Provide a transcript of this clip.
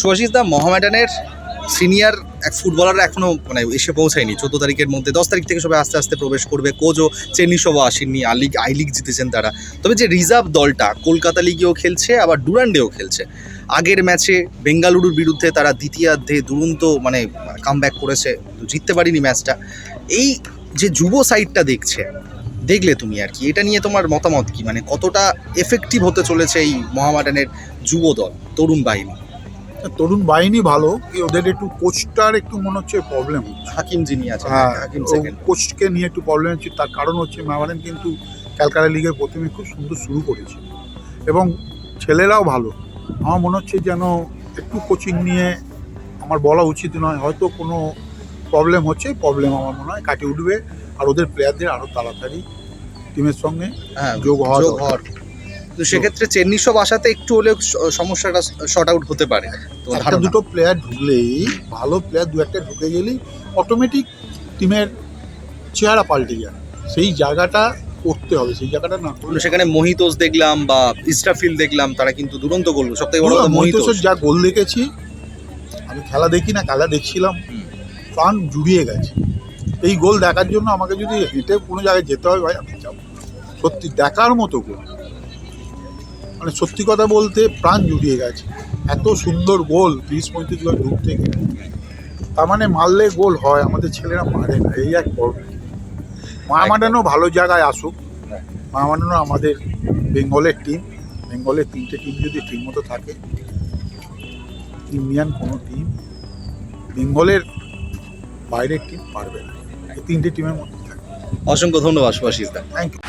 সুভাষিস দা, মোহামেডানের সিনিয়র এক ফুটবলার এখনও মানে এসে পৌঁছায়নি। চোদ্দ তারিখের মধ্যে, দশ তারিখ থেকে সবাই আস্তে আস্তে প্রবেশ করবে। কোচও চেন্নি চেন্নিসবও আসেননি, আই লিগ আই লিগ জিতেছেন তারা। তবে যে রিজার্ভ দলটা, কলকাতা লিগেও খেলছে, আবার ডুরান্ডেও খেলছে। আগের ম্যাচে বেঙ্গালুরুর বিরুদ্ধে তারা দ্বিতীয়ার্ধে দুরন্ত মানে কামব্যাক করেছে জিততে পারিনি ম্যাচটা। এই যে যুব সাইডটা দেখছে, দেখলে তুমি আর কি? এটা নিয়ে তোমার মতামত কি? মানে কতটা এফেক্টিভ হতে চলেছে এই মোহামেডানের যুব দল, তরুণ বাহিনী? তরুণ বাহিনী ভালো ওদের একটু কোচটার একটু মনে হচ্ছে প্রবলেম হাকিম যিনি আছে হ্যাঁ কোচকে নিয়ে একটু প্রবলেম হচ্ছে তার কারণ হচ্ছে মামারেন কিন্তু ক্যালকাটা লিগের প্রথমে খুব সুন্দর শুরু করেছে। এবং ছেলেরাও ভালো। আমার মনে হচ্ছে যেন একটু কোচিং নিয়ে আমার বলা উচিত নয় হয়তো কোনো প্রবলেম হচ্ছে প্রবলেম আমার মনে হয় কাটিয়ে উঠবে। আর ওদের প্লেয়ারদের আরও তাড়াতাড়ি টিমের সঙ্গে হ্যাঁ যোগ হওয়া যোগ হওয়ার তো সেক্ষেত্রে চেন্নি সব আসাতে একটু হলেও সমস্যাটা শর্ট আউট হতে পারে। তো একটা দুটো প্লেয়ার ঢুকলেই ভালো প্লেয়ার দু একটা ঢুকে গেলেই অটোমেটিক টিমের চেহারা পাল্টে যায়। সেই জায়গাটা করতে হবে সেই জায়গাটা না করলে সেখানে মহিতোষ দেখলাম বা ইস্টাফিল দেখলাম তারা কিন্তু দুরন্ত গোল সব থেকে বড় মহিতোষের যা গোল দেখেছি আমি খেলা দেখি না খেলা দেখছিলাম প্রাণ জুড়িয়ে গেছে। এই গোল দেখার জন্য আমাকে যদি হেঁটে কোনো জায়গায় যেতে হয় ভাই আমি যাব। সত্যি দেখার মতো গোল। মানে সত্যি কথা বলতে প্রাণ জুড়িয়ে গেছে। এত সুন্দর গোল তিরিশ পঁয়ত্রিশ গোল দূর থেকে। তার মানে মারলে গোল হয় আমাদের ছেলেরা মারে না এই এক মায়ামাডানও ভালো জায়গায় আসুক মায়ামাডানও আমাদের বেঙ্গলের টিম বেঙ্গলের তিনটে টিম যদি ঠিক মতো থাকে ইন্ডিয়ান কোনো টিম বেঙ্গলের বাইরের টিম পারবে না এই তিনটে টিমের মধ্যে থাকে। অসংখ্য ধন্যবাদ সুভাষিস দা থ্যাংক ইউ